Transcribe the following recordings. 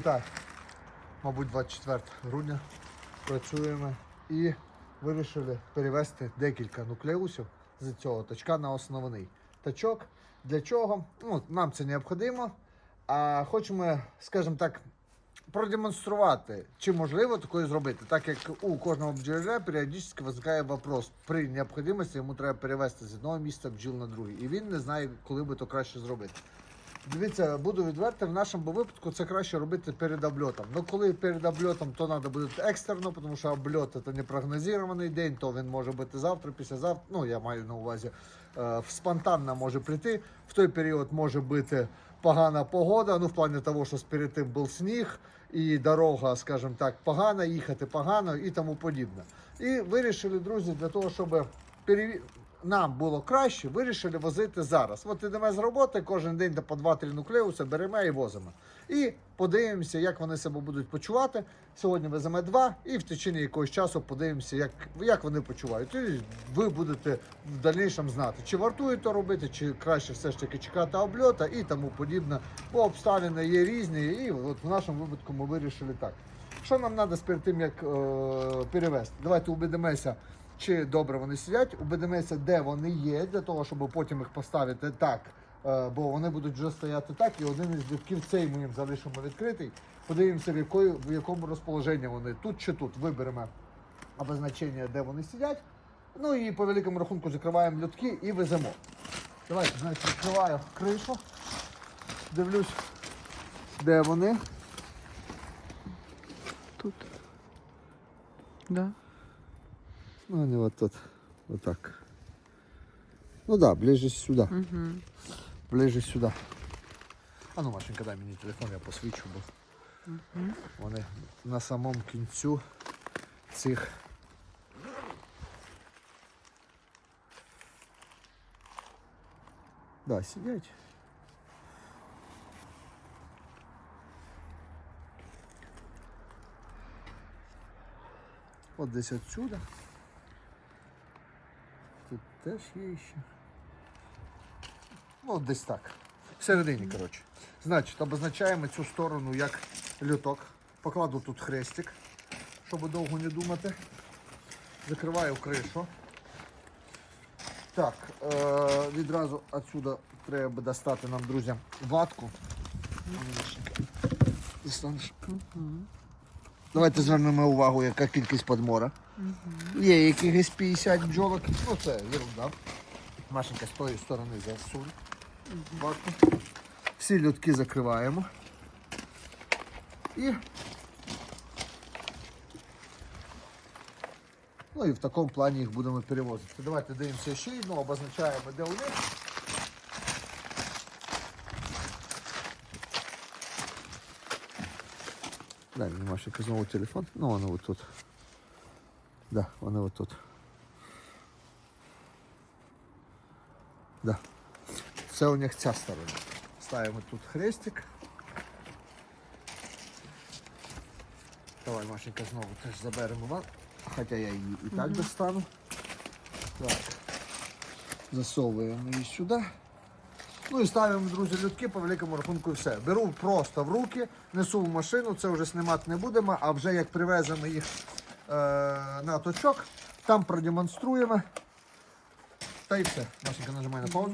Вітаю. Мабуть, 24 грудня працюємо і вирішили перевести декілька нуклеусів з цього точка на основний точок. Для чого? Ну, нам це необхідно. А хочемо, скажімо так, продемонструвати, чи можливо таке зробити, так як у кожного бджоляра періодично виникає вопрос. При необхідності йому треба перевести з одного місця бджіл на друге. І він не знає, коли би то краще зробити. Дивіться, буду відвертий, в нашому випадку це краще робити перед обльотом. Ну коли перед обльотом, то треба буде екстерно, тому що обльот це непрогнозований день, то він може бути завтра, післязавтра. Ну я маю на увазі, е, спонтанно може прийти. В той період може бути погана погода, ну в плані того, що перед тим був сніг і дорога, скажімо так, погана, їхати погано і тому подібне. І вирішили, друзі, для того, щоб переві... нам було краще, вирішили возити зараз. От ідемо з роботи, кожен день по 2-3 нуклеуси беремо і возимо. І подивимося, як вони себе будуть почувати. Сьогодні веземо два, і в течение якогось часу подивимося, як, як вони почувають. І ви будете в дальнішому знати, чи вартує то робити, чи краще все ж таки чекати обльота і тому подібне. Бо обставини є різні, і от в нашому випадку ми вирішили так. Що нам треба перед тим, як е, перевести? Давайте убедимося, чи добре вони сидять, убедимося, де вони є, для того, щоб потім їх поставити так. е, Бо вони будуть вже стояти так, і один із дівків цей ми їм залишимо відкритий. Подивимося, в, якої, в якому розположенні вони тут чи тут. Виберемо обозначення, де вони сидять. Ну і по великому рахунку закриваємо льотки і веземо. Давайте, значить, відкриваю кришу, дивлюсь, де вони. Тут. Да. Ну, они вот тут, вот так. Ну да, ближе сюда, Угу. ближе сюда. А ну, Машенька, дай мені телефон, я посвічу, бо вони на самому кінцю цих. Да, сидять. От десь отсюда. Тут теж є ще. Ну, от десь так. Всередині, коротше. Значить, обозначаємо цю сторону як люток. Покладу тут хрестик, щоб довго не думати. Закриваю кришу. Так, е- відразу отсюда треба достати нам, друзі, ватку. Достанеш. Давайте звернемо увагу, яка кількість подмора. Є якихось 50 бджолок. Ну це ерунда. Машенька з тої сторони засунь. Ватку. Всі льотки закриваємо. І. Ну і в такому плані їх будемо перевозити. Давайте дивимося ще одну, обозначаємо, де у них. Дай мені Машенька знову телефон. Ну, воно от тут. Да, вони от тут. Да. Це у них ця сторона. Ставимо тут хрестик. Давай, Машенька, знову теж заберемо вам. Хоча я її і так достану. Так. Засовуємо її сюди. Ну і ставимо, друзі, людки по великому рахунку і все. Беру просто в руки, несу в машину, це вже знімати не будемо, а вже як привеземо їх е, на точок, там продемонструємо. Та і все. Машенька нажимає на паузу.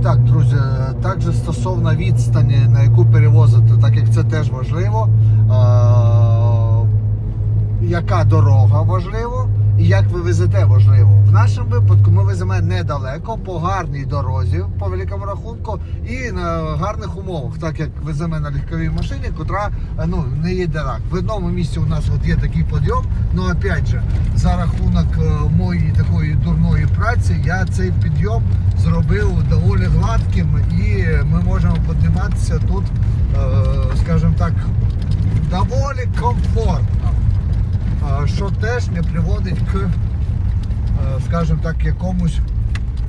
І так, друзі, також стосовно відстані, на яку перевозити, так як це теж важливо. Е, яка дорога важливо і як ви везете важливо. В нашому випадку ми веземо недалеко по гарній дорозі, по великому рахунку, і на гарних умовах, так як веземо на легковій машині, котра е, ну, не є дорог. В одному місці у нас от є такий підйом, але опять же, за рахунок е, моєї такої дурної праці я цей підйом зробив доволі гладким і ми можемо підніматися тут, е, скажімо так, доволі комфортно що теж не приводить к, е, скажімо так, якомусь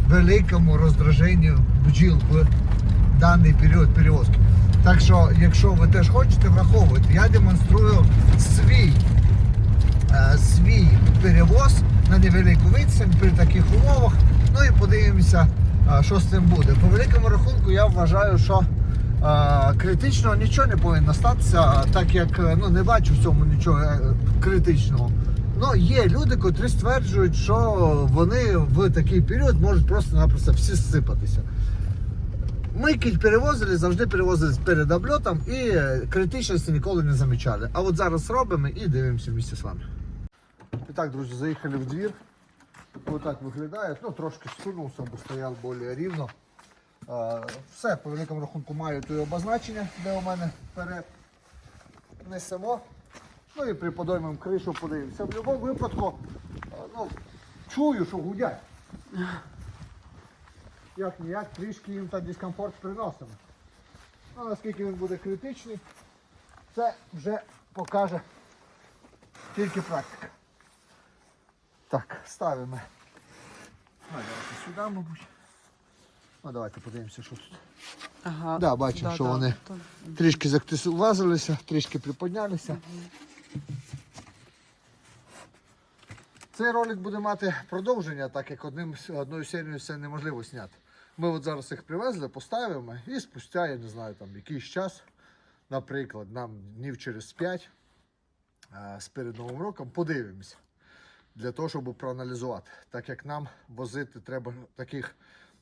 великому роздраженню бджіл в даний період перевозки. Так що, якщо ви теж хочете, враховуйте. Я демонструю свій, е, свій перевоз на невелику відстань при таких умовах. Ну і подивимося, е, що з цим буде. По великому рахунку я вважаю, що критичного нічого не повинно статися, так як е, ну, не бачу в цьому нічого е, критичного. Ну, є люди, котрі стверджують, що вони в такий період можуть просто-напросто всі зсипатися. Ми кіль перевозили, завжди перевозили перед обльотом і е, критичності ніколи не замічали. А от зараз робимо і дивимося вместе з вами. І так, друзі, заїхали в двір. Ось так виглядає. Ну, трошки сунувся, бо стояв більш рівно. Все, по великому рахунку маю тут обозначення, де у мене вперед. Несемо. Ну і приподоймемо кришу, подивимося. В будь-якому випадку ну, чую, що гудять. Як ніяк, трішки їм та дискомфорт приносимо. Ну, наскільки він буде критичний, це вже покаже тільки практика. Так, ставимо. Давайте сюди, мабуть. Ну, давайте подивимося, що тут. Ага. Да, бачу, що вони то- трішки зактисувазилися, трішки приподнялися. Цей ролик буде мати продовження, так як одним, одною серією це неможливо зняти. Ми от зараз їх привезли, поставимо і спустя, я не знаю, там якийсь час, наприклад, нам днів через 5 з перед Новим роком подивимося. Для того, щоб проаналізувати. Так як нам возити треба таких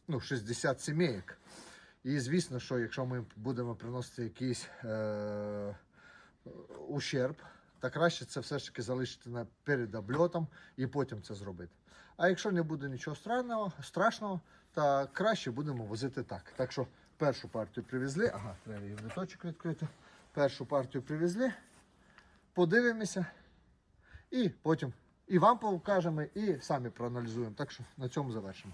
ну, 60 сімейок. І звісно, що якщо ми будемо приносити якийсь е- ущерб, то краще це все ж таки залишити на, перед обльотом і потім це зробити. А якщо не буде нічого страшного, страшного, то краще будемо возити так. Так що першу партію привезли, ага, треба її в літочок відкрити. Першу партію привезли, подивимося і потім і вам покажемо, і самі проаналізуємо. Так що на цьому завершимо.